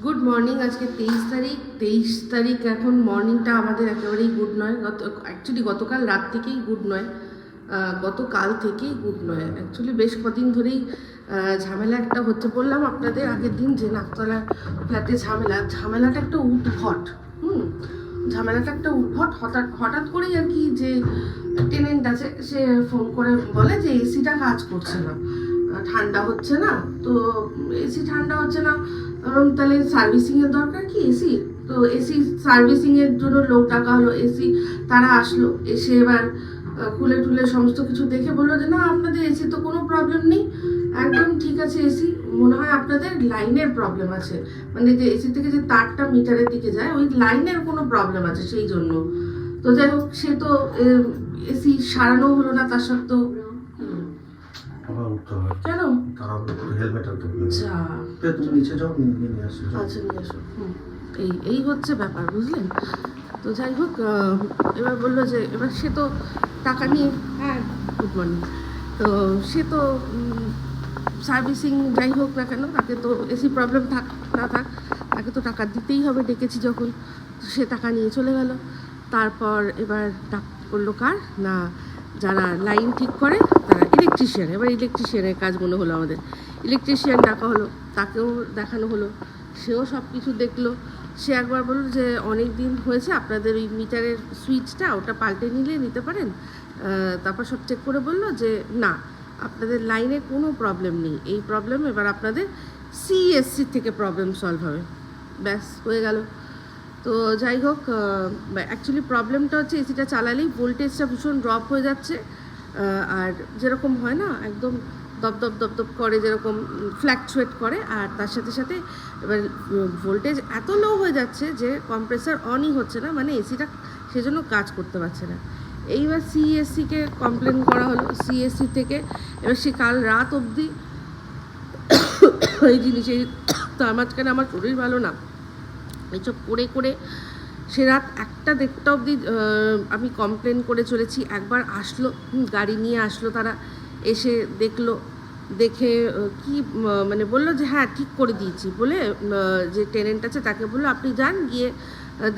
Good morning আজকে তেইশ তারিখ। তেইশ তারিখ এখন মর্নিংটা আমাদের একেবারেই গুড নয়। গত অ্যাকচুয়ালি গতকাল রাত থেকেই গুড নয়। গতকাল থেকেই গুড নয়। অ্যাকচুয়ালি বেশ কদিন ধরেই ঝামেলা একটা হচ্ছে বললাম আপনাদের আগের দিন যে নাকতলা ফ্ল্যাটে ঝামেলা। ঝামেলাটা একটা উদ্ভট। হুম? ঝামেলাটা একটা উদ্ভট। হঠাৎ হঠাৎ করেই আর কি যে টেনেন্ট আছে, সে ফোন করে বলে যে এসিটা কাজ করছে না। ঠান্ডা হচ্ছে না। তো এসি ঠান্ডা হচ্ছে না। উম, তাহলে সার্ভিসিং এর দরকার কি এসি তো এসি সার্ভিসিং এর জন্য লোক ডাকা হলো এসি তারা আসলো এসে এবার খুলে টুলে সমস্ত কিছু দেখে বলল যে না আপনাদের এসি তো কোনো প্রবলেম নেই। একদম ঠিক আছে এসি মনে হয় আপনাদের লাইনের প্রবলেম আছে। মানে যে এসি থেকে যে তারটা মিটারের দিকে যায় ওই লাইনের কোনো প্রবলেম আছে সেই জন্য তো যাই হোক সে তো এসি সারানো হলো না তার সত্ত্বেও। আবার উঠতে হবে কেন তারা হেলমেট আনতে বলে যা তুমি নিচে যাও নিয়ে আসো আচ্ছা নিয়ে। এই এই হচ্ছে ব্যাপার বুঝলেন? তো যাই হোক এবার বলল যে এবার সে তো টাকা নিয়ে হ্যাঁ। গুড মর্নিং তো সে তো সার্ভিসিং যাই হোক না কেন তাকে তো এসি প্রবলেম থাক না থাক তাকে তো টাকা দিতেই হবে ডেকেছি যখন। তো সে টাকা নিয়ে চলে গেল। তারপর এবার ডাক করল কার? না যারা লাইন ঠিক করে তারা ইলেকট্রিশিয়ান এবার ইলেকট্রিশিয়ানের কাজ মনে হলো আমাদের। ইলেকট্রিশিয়ান ডাকা হলো, তাকেও দেখানো হলো, সেও সব কিছু দেখল। সে একবার বলল যে অনেক দিন হয়েছে, আপনাদের ওই মিটারের সুইচটা, ওটা পাল্টে নিলে নিতে পারেন? তারপর সব চেক করে বলল যে, না, আপনাদের লাইনে কোনো প্রবলেম নেই। এই প্রবলেম এবার আপনাদের সিএসসি থেকে প্রবলেম সলভ হবে। ব্যাস, হয়ে গেল। তো যাই হোক অ্যাকচুয়ালি প্রবলেমটা হচ্ছে এসিটা চালালেই ভোল্টেজটা ভীষণ ড্রপ হয়ে যাচ্ছে। আর যেরকম হয় না, একদম দপ দপ দপ দপ করে যেরকম ফ্ল্যাকচুয়েট করে, আর তার সাথে সাথে এবার ভোল্টেজ এত লো হয়ে যাচ্ছে যে কম্প্রেসার অনই হচ্ছে না মানে এসিটা সেজন্য কাজ করতে পারছে না। এইবার সিএসসিকে কমপ্লেন করা হলো সিএসসি থেকে। এবার সে কাল রাত অবধি এই জিনিস এই তার মাঝখানে আমার শরীর ভালো না। এইসব করে করে সে রাত একটা দেড়টা অবধি আমি কমপ্লেন করে চলেছি। একবার আসলো গাড়ি নিয়ে আসলো তারা, এসে দেখল, দেখে কি মানে বলল যে হ্যাঁ ঠিক করে দিয়েছি। বলে যে টেনেন্ট আছে তাকে বলল, আপনি যান, গিয়ে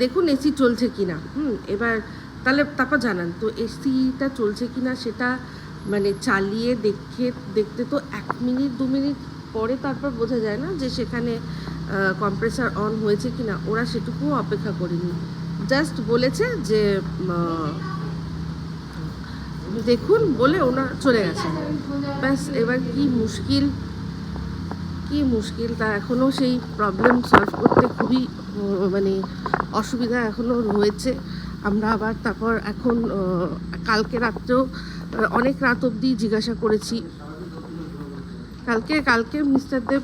দেখুন এসি চলছে কি না হুম, এবার তাহলে তারপর জানান। তো এসিটা চলছে কি না সেটা মানে চালিয়ে দেখে, দেখতে তো এক মিনিট, দু মিনিট পরে তারপর বোঝা যায় না যে সেখানে কম্প্রেসার অন হয়েছে কি না ওরা সেটুকুও অপেক্ষা করেনি। জাস্ট বলেছে যে দেখুন বলে ওনার চলে গেছে। ব্যাস, এবার কি মুশকিল কি মুশকিল। তা এখনও সেই প্রবলেম সলভ করতে খুবই মানে অসুবিধা এখনও রয়েছে। আমরা আবার তারপর এখন কালকে রাত্রেও, অনেক রাত অবধি জিজ্ঞাসা করেছি। কালকে কালকে মিস্টার দেব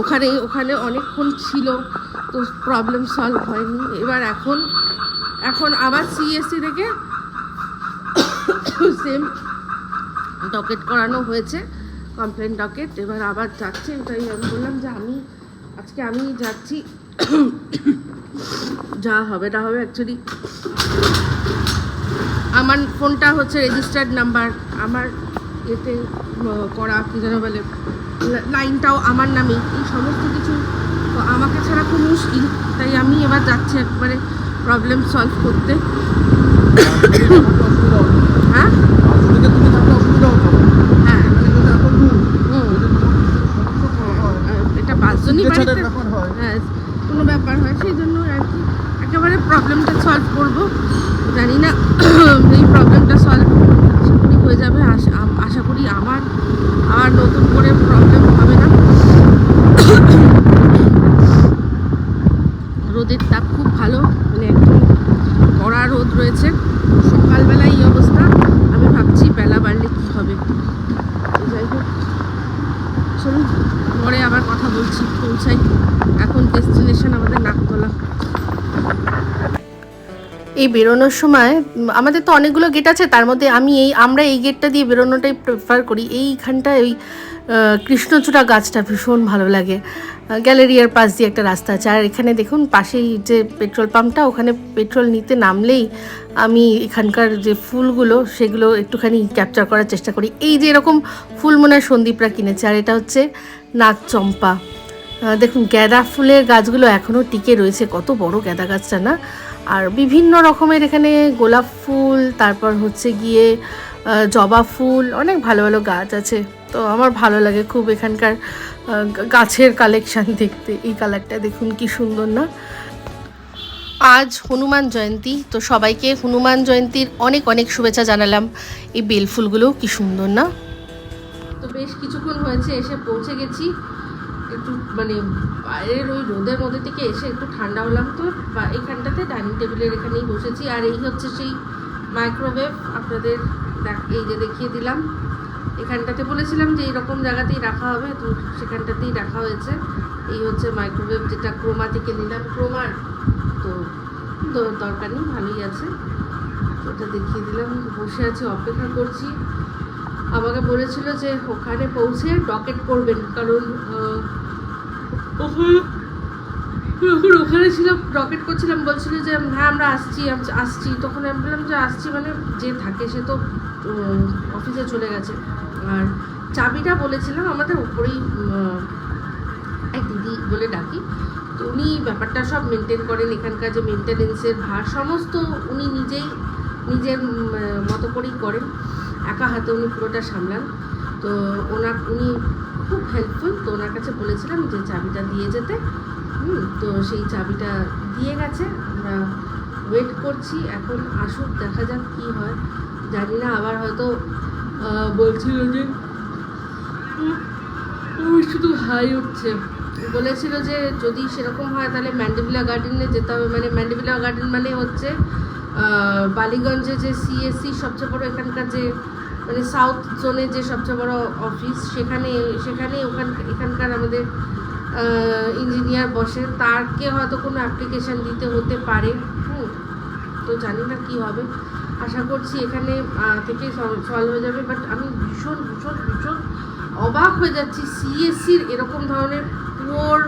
ওখানে ওখানে অনেকক্ষণ ছিল, তো প্রবলেম সলভ হয়নি। এবার এখন এখন আবার সিএসসি থেকে সেম ডকেট করানো হয়েছে কমপ্লেন ডকেট এবার আবার যাচ্ছে, এটাই আমি বললাম যে আমি, আজকে আমি যাচ্ছি, যা হবে না হবে অ্যাকচুয়ালি আমার ফোনটা হচ্ছে রেজিস্টার্ড নাম্বার আমার এতে করা কী যেন বলে লাইনটাও আমার নামে এই সমস্ত কিছু তো আমাকে ছাড়া খুব মুশকিল। তাই আমি এবার যাচ্ছি একবারে প্রবলেম সলভ করতে হ্যাঁ আসলে তুমি থাকলে অসুবিধা হতো হ্যাঁ এখানে কিন্তু এত দূর হুম যদি তোমার কিছু সমস্যা হয় আহ, এটা পাঁচজনই সিগনেচারের বাড়িতে ব্যাপার হয়। হ্যাঁ কোনো ব্যাপার হয় সেই জন্য আর কি একেবারে প্রবলেমটা সলভ করব জানি না এই প্রবলেমটা সলভ আশা করি হয়ে যাবে আশা আম- আশা করি আমার আর নতুন করে প্রবলেম হবে না রোদের তাপ খুব ভালো মানে একদম কড়া রোদ রয়েছে সকালবেলা এই অবস্থা আমি ভাবছি বেলা বাড়লে কী হবে তো যাই হোক চলুন পরে আবার কথা বলছি পৌঁছাই। এখন ডেস্টিনেশন আমাদের নাকতলা এই বেরোনোর সময়, আমাদের তো অনেকগুলো গেট আছে, তার মধ্যে আমি এই, আমরা এই গেটটা দিয়ে বেরোনোটাই প্রেফার করি। এইখানটায় ওই কৃষ্ণচূড়া গাছটা ভীষণ ভালো লাগে। গ্যালেরিয়ার পাশ দিয়ে একটা রাস্তা আছে। আর এখানে দেখুন, পাশেই যে পেট্রোল পাম্পটা ওখানে পেট্রোল নিতে নামলেই আমি এখানকার যে ফুলগুলো, সেগুলো একটুখানি ক্যাপচার করার চেষ্টা করি। এই যে এরকম ফুল মনে হয় সন্দীপরা কিনেছে, আর এটা হচ্ছে নাক চম্পা দেখুন গাঁদা ফুলের গাছগুলো এখনও টিকে রয়েছে। কত বড় গাঁদা গাছটা না? আর বিভিন্ন রকমের এখানে গোলাপ ফুল, তারপর হচ্ছে গিয়ে জবা ফুল, অনেক ভালো ভালো গাছ আছে। তো আমার ভালো লাগে খুব এখানকার গাছের কালেকশান দেখতে। এই কালারটা দেখুন কি সুন্দর না? আজ হনুমান জয়ন্তী, তো সবাইকে হনুমান জয়ন্তীর অনেক অনেক শুভেচ্ছা জানালাম। এই বেল ফুলগুলোও কি সুন্দর না? তো বেশ কিছুক্ষণ হয়েছে, এসে পৌঁছে গেছি। একটু মানে বাইরের ওই রোদের মধ্যে থেকে এসে একটু ঠান্ডা হলাম তো। বা- এইখানটাতে ডাইনিং টেবিলের এখানেই বসেছি। আর এই হচ্ছে সেই মাইক্রোওয়েভ আপনাদের এই যে দেখিয়ে দিলাম। এখানটাতে বলেছিলাম যে এরকম জায়গাতেই রাখা হবে, তো সেখানটাতেই রাখা হয়েছে। এই হচ্ছে মাইক্রোওয়েভ যেটা ক্রোমা থেকে নিলাম, ক্রোমার। তো দরকার নেই, ভালোই আছে। ওটা দেখিয়ে দিলাম, বসে আছি, অপেক্ষা করছি। আমাকে বলেছিল যে ওখানে পৌঁছে ডকেট করবেন, কারণ ওখানে ওখানে ছিলাম ডকেট করছিলাম, বলছিল যে হ্যাঁ আমরা আসছি আসছি। তখন আমি বললাম যে আসছি মানে যে থাকে, সে তো অফিসে চলে গেছে। আর চাবিটা বলেছিলাম আমাদের উপরেই এক দিদি বলে ডাকি। তো উনি ব্যাপারটা সব মেনটেন করেন, এখানকার যে মেনটেনেন্সের ভার, সমস্ত উনি নিজেই, নিজের মতো করেই করেন। একা হাতে উনি পুরোটা সামলান। তো ওনার, উনি খুব হেল্পফুল তো ওনার কাছে বলেছিলাম যে চাবিটা দিয়ে যেতে। হুম, তো সেই চাবিটা দিয়ে গেছে। আমরা ওয়েট করছি, এখন আসুক, দেখা যাক কী হয়। জানি না, আবার হয়তো বলছিল যে শুধু হাই উঠছে। বলেছিল যে, যদি সেরকম হয়, তাহলে ম্যান্ডেভিলা গার্ডেনে যেতে হবে। মানে ম্যান্ডেভিলা গার্ডেন মানে হচ্ছে বালিগঞ্জে যে সিএসসি সবচেয়ে বড় এখানকার যে মানে সাউথ জোনে যে সবচেয়ে বড় অফিস সেখানে সেখানে ওখান, এখানকার আমাদের ইঞ্জিনিয়ার বসে তারকে হয়তো কোনো অ্যাপ্লিকেশান দিতে হতে পারে। হুম, তো জানি না কি হবে। আশা করছি এখানে থেকে সলভ হয়ে যাবে। বাট আমি ভীষণ ভীষণ ভীষণ অবাক হয়ে যাচ্ছি সিএসসির এরকম ধরনের পুয়োর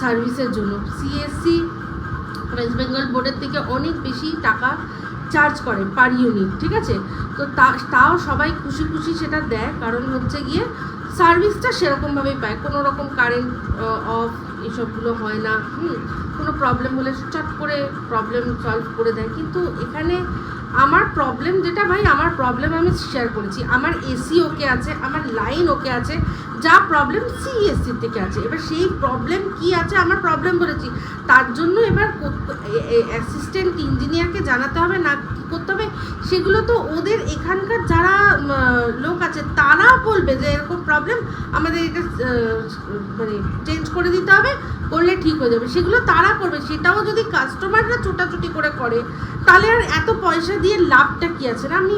সার্ভিসের জন্য। সিএসসি ওয়েস্ট বেঙ্গল বোর্ডের থেকে অনেক বেশি টাকা চার্জ করে পার ইউনিট ঠিক আছে? তো তাও সবাই খুশি খুশি সেটা দেয়, কারণ হচ্ছে গিয়ে সার্ভিসটা সেরকমভাবেই পায়। কোনো রকম কারেন্ট অফ এসবগুলো হয় না, হুম? কোনো প্রবলেম হলে চট করে প্রবলেম সলভ করে দেয়। কিন্তু এখানে আমার প্রবলেম যেটা ভাই, আমার প্রবলেম আমি শেয়ার করেছি। আমার এসি ওকে আছে, আমার লাইন ওকে আছে, যা প্রবলেম সিএসসি থেকে আছে। এবার সেই প্রবলেম কি আছে, আমার প্রবলেম বলেছি তার জন্য এবার অ্যাসিস্ট্যান্ট ইঞ্জিনিয়ারকে জানাতে হবে, না কি করতে হবে, সেগুলো তো ওদের এখানকার যারা লোক আছে, তারা বলবে যে এরকম প্রবলেম আমাদের এটা মানে চেঞ্জ করে দিতে হবে, করলে ঠিক হয়ে যাবে। সেগুলো তারা করবে, সেটাও যদি কাস্টমাররা ছোটাছুটি করে করে, তাহলে আর এত পয়সা দিয়ে লাভটা কি আছে না? আমি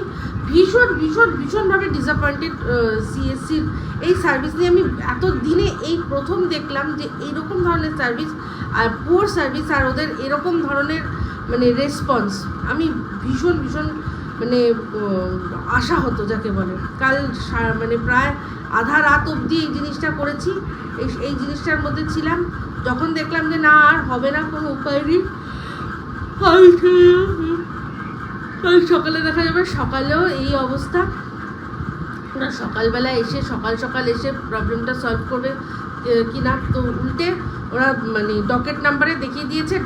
ভীষণ ভীষণ, ভীষণভাবে ডিসঅ্যাপয়েন্টেড সিএসসির এই সার্ভিস নিয়ে। আমি এত দিনে এই প্রথম দেখলাম যে এইরকম ধরনের সার্ভিস আর পুয়ার সার্ভিস আর ওদের এরকম ধরনের মানে রেসপন্স আমি ভীষণ ভীষণ মানে আশা হতো যাকে বলে। কাল মানে প্রায় আধা রাত অবধি এই জিনিসটা করেছি এই এই জিনিসটার মধ্যে ছিলাম। যখন দেখলাম যে না আর হবে না কোনো উপায় নেই সকালে দেখা যাবে সকালেও এই অবস্থা। সকালবেলা এসে সকাল সকাল এসে প্রবলেমটা সলভ করবে এ, কি না তো উল্টে। ওরা মানে ডকেট নাম্বারে দেখিয়ে দিয়েছে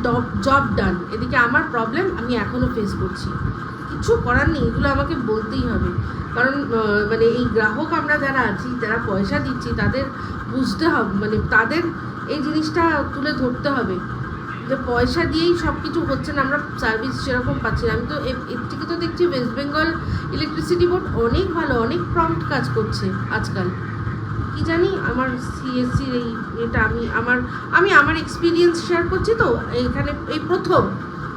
জব ডান এদিকে আমার প্রবলেম আমি এখনও ফেস করছি। কিছু করার নেই, এগুলো আমাকে বলতেই হবে। কারণ মানে এই গ্রাহক আমরা যারা আছি, যারা পয়সা দিচ্ছি, তাদের বুঝতে হবে মানে তাদের এই জিনিসটা তুলে ধরতে হবে। যে পয়সা দিয়েই সব কিছু হচ্ছে না, আমরা সার্ভিস সেরকম পাচ্ছি না। আমি তো এর থেকে তো দেখছি ওয়েস্ট বেঙ্গল ইলেকট্রিসিটি বোর্ড অনেক ভালো, অনেক প্রম্পট কাজ করছে আজকাল। কি জানি? আমার সিএসসির এই এটা আমি আমার আমি আমার এক্সপিরিয়েন্স শেয়ার করছি তো এখানে এই প্রথম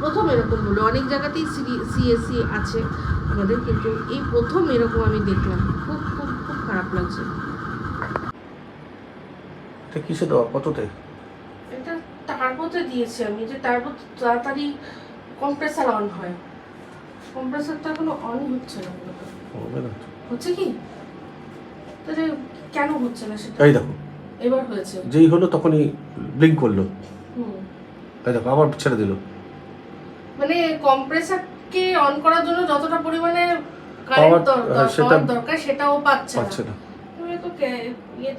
প্রথম এরকম হলো। অনেক জায়গাতেই সিএসসি আছে আমাদের কিন্তু এই প্রথম এরকম আমি দেখলাম। খুব খুব খুব খারাপ লাগছে। এটা কিসে দেওয়া? কততে? এটা টার্বোতে দিয়েছি আমি যে টার্বো তাড়াতাড়ি কম্প্রেসার অন হয়। কম্প্রেসারটা এখনও অন হচ্ছে না। হচ্ছে কি? তাহলে কেন হচ্ছে না সেটা? এই দেখো। এবার হয়েছে। যেই হলো তখনই ব্লিঙ্ক করল। হুম। এই দেখো আবার ছেড়ে দিল। মানে কম্প্রেসারকে অন করার জন্য যতটা পরিমাণে কারেন্ট হ্যাঁ, সেটা- দরকার সেটাও পাচ্ছে না। পাচ্ছে না। তুমি তো কে- ইয়ে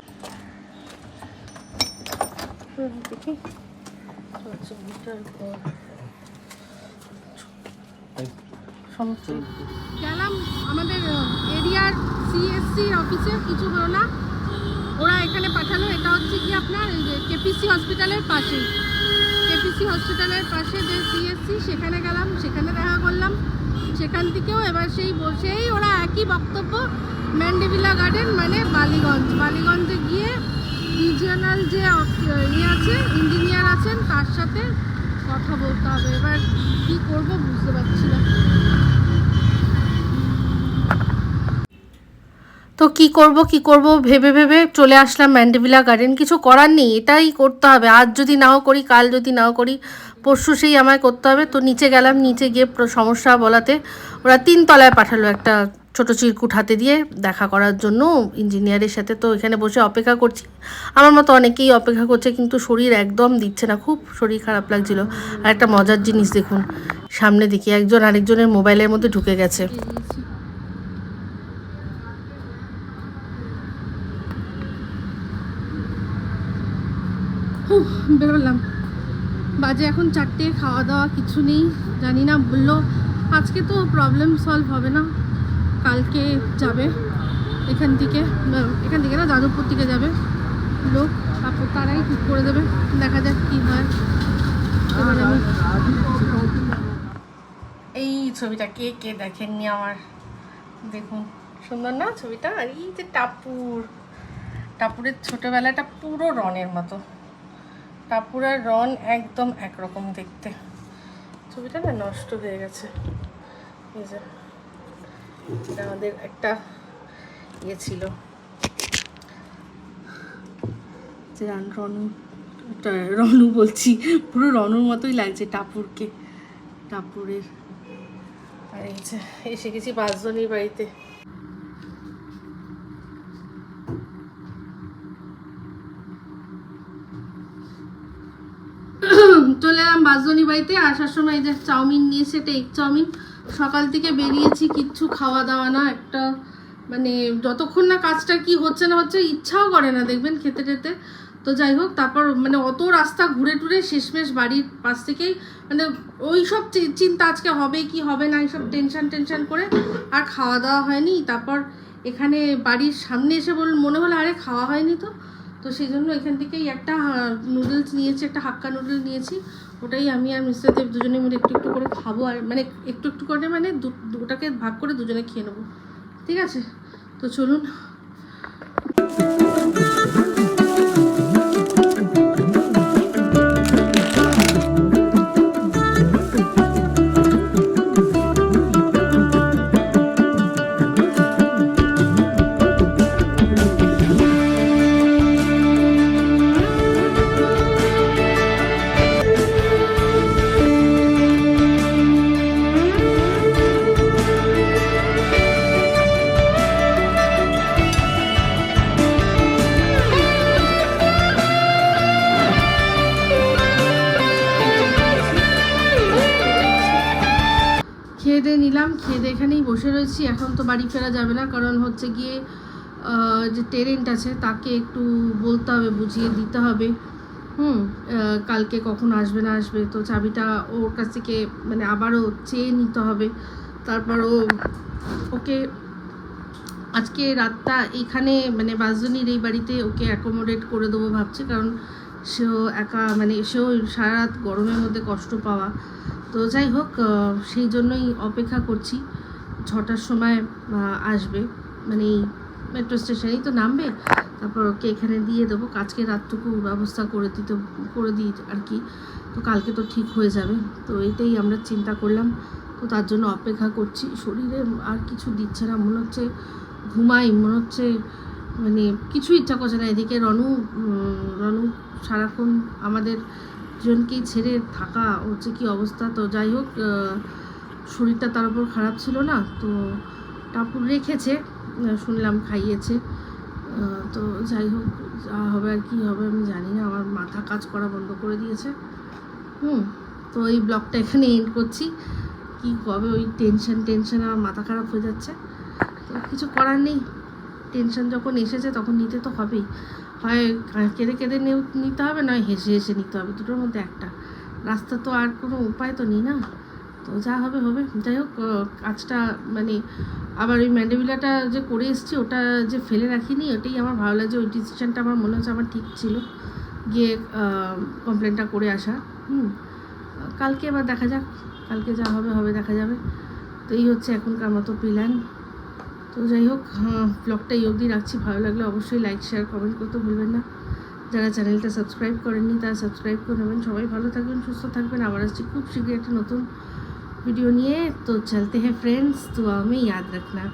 আমাদের এরিয়ার সিএসসি অফিসে কিছু হলো না। ওরা এখানে পাঠালো। এটা হচ্ছে কি আপনার? কেপিসি হসপিটালের পাশেই কেপিসি হসপিটালের পাশে যে সিএসসি, সেখানে গেলাম, সেখানে দেখা করলাম। সেখান থেকেও এবার সেই বসেই ওরা একই বক্তব্য, ম্যান্ডেভিলা গার্ডেন মানে বালিগঞ্জ। বালিগঞ্জে গিয়ে রিজিওনাল যে ইয়ে আছে, ইঞ্জিনিয়ার আছেন, তার সাথে কথা বলতে হবে। এবার কী করব বুঝতে পারছি না। তো কি করব কি করব, ভেবে ভেবে চলে আসলাম ম্যান্ডেভিলা গার্ডেন। কিছু করার নেই, এটাই করতে হবে। আজ যদি নাও করি, কাল যদি নাও করি, পরশু সেই আমায় করতে হবে। তো নিচে গেলাম, নিচে গিয়ে সমস্যা বলাতে ওরা তিন তলায় পাঠালো একটা ছোটো চিরকুট হাতে দিয়ে দেখা করার জন্য। ইঞ্জিনিয়ারের সাথে তো এখানে বসে অপেক্ষা করছি। আমার মতো অনেকেই অপেক্ষা করছে, কিন্তু শরীর একদম দিচ্ছে না। খুব শরীর খারাপ লাগছিল। আর একটা মজার জিনিস দেখুন, সামনে দেখি একজন আরেকজনের মোবাইলের মধ্যে ঢুকে গেছে বেরিয়েছি হুহ, বেরোলাম বাজে এখন চারটে খাওয়া দাওয়া কিছু নেই, জানি না, বলল, আজকে তো প্রবলেম সলভ হবে না, কালকে যাবে এখান থেকে এখান থেকে না, যাদবপুর থেকে যাবে লোক, তারপর তারাই ঠিক করে দেবে, দেখা যাক কী হয়। এই ছবিটা কে কে দেখেননি আমার? দেখুন, সুন্দর না ছবিটা? আর এই যে টাপুর, টাপুরের ছোটবেলাটা পুরো রনের মতো। টাপুর আর রন একদম একরকম দেখতে। ছবিটা না নষ্ট হয়ে গেছে। এই যে এটা আমাদের একটা ইয়ে ছিল। যে রান- রনু রনু বলছি পুরো রনুর মতোই লাগছে টাপুরকে টাপুরের আর এই যে এসে গেছি পাঁচজনের বাড়িতে। চলে এলাম বাসজনী বাড়িতে, আসার সময় এই যে চাউমিন নিয়েছে এটা চাউমিন। সকাল থেকে বেরিয়েছি, কিচ্ছু খাওয়া দাওয়া না, একটা মানে যতক্ষণ না কাজটা কি হচ্ছে না হচ্ছে, ইচ্ছাও করে না, দেখবেন খেতে খেতে তো যাই হোক, তারপর মানে অত রাস্তা ঘুরে টুরে শেষমেশ বাড়ির পাশ থেকেই মানে ওই সব চিন্তা আজকে হবে কি হবে না, এইসব টেনশন টেনশন করে আর খাওয়া দাওয়া হয়নি। তারপর এখানে বাড়ির সামনে এসে বল মনে হলো আরে খাওয়া হয়নি তো। তো সেই জন্য এখান থেকেই একটা নুডলস নিয়েছি, একটা হাক্কা নুডল নিয়েছি। ওটাই আমি আর মিস্টার দেব দুজনে মিলে একটু একটু করে খাব আর মানে একটু একটু করে মানে ওটাকে ভাগ করে দুজনে খেয়ে নেব। ঠিক আছে? তো চলুন। এখানেই এখন তো বাড়ি ফেরা যাবে না, কারণ হচ্ছে গিয়ে যে টেরেন্ট আছে, তাকে একটু বলতে হবে, বুঝিয়ে দিতে হবে। হুম কালকে কখন আসবে না আসবে, তো চাবিটা ওর কাছ থেকে মানে আবারও চেয়ে নিতে হবে। তারপর ও, ওকে, আজকে রাতটা এখানে মানে বাসজনীর এই বাড়িতে ওকে অ্যাকোমোডেট করে দেবো ভাবছি, কারণ সেও একা মানে সেও সারা রাত গরমের মধ্যে কষ্ট পাওয়া। তো যাই হোক সেই জন্যই অপেক্ষা করছি। ছটার সময় আসবে। মানে এই মেট্রো স্টেশনেই তো নামবে, তারপর ওকে এখানে দিয়ে দেবো। আজকে রাতটুকু ব্যবস্থা করে দিতে, করে দিই আর কি তো কালকে তো ঠিক হয়ে যাবে। তো এটাই আমরা চিন্তা করলাম। তো তার জন্য অপেক্ষা করছি। শরীরে আর কিছু দিচ্ছে না। মনে হচ্ছে ঘুমাই, মনে হচ্ছে মানে কিছু ইচ্ছা করছে না। এদিকে রনু রনু সারাক্ষণ আমাদের জনকেই ছেড়ে থাকা, হচ্ছে কি অবস্থা? তো যাই হোক শরীরটা তার উপর খারাপ ছিল না, তো টাপুর রেখেছে শুনলাম খাইয়েছে তো যাই হোক, যা হবে আর কি হবে আমি জানি না, আমার মাথা কাজ করা বন্ধ করে দিয়েছে। হুম, তো এই ব্লগটা এখানে এন্ড করছি। কি কবে ওই টেনশন টেনশন আমার মাথা খারাপ হয়ে যাচ্ছে। তো কিছু করার নেই টেনশন যখন এসেছে তখন নিতে তো হবেই। হয় কেঁদে কেঁদে নিতে হবে, নয় হেসে হেসে নিতে হবে, দুটোর মধ্যে একটা। রাস্তা তো আর কোনো উপায় তো নেই না। তো যা হবে হবে। যাই হোক কাজটা মানে আবার ওই ম্যান্ডেবিলাটা যে করে এসেছি, ওটা যে ফেলে রাখিনি, ওটাই আমার ভালো লাগছে। ওই ডিসিশানটা আমার মনে হচ্ছে আমার ঠিক ছিল। গিয়ে কমপ্লেনটা করে আসা। হুম। কালকে এবার দেখা যাক। কালকে যা হবে হবে, দেখা যাবে। তো এই হচ্ছে এখনকার মতো প্ল্যান তো যাই হোক ব্লগটা এই অবধি রাখছি। ভালো লাগলে অবশ্যই লাইক শেয়ার কমেন্ট করতে ভুলবেন না। যারা চ্যানেলটা সাবস্ক্রাইব করেননি, তারা সাবস্ক্রাইব করে নেবেন। সবাই ভালো থাকবেন, সুস্থ থাকবেন। আবার আসছি খুব শীঘ্রই একটা নতুন वीडियो नहीं है तो चलते हैं फ्रेंड्स दुआ में याद रखना।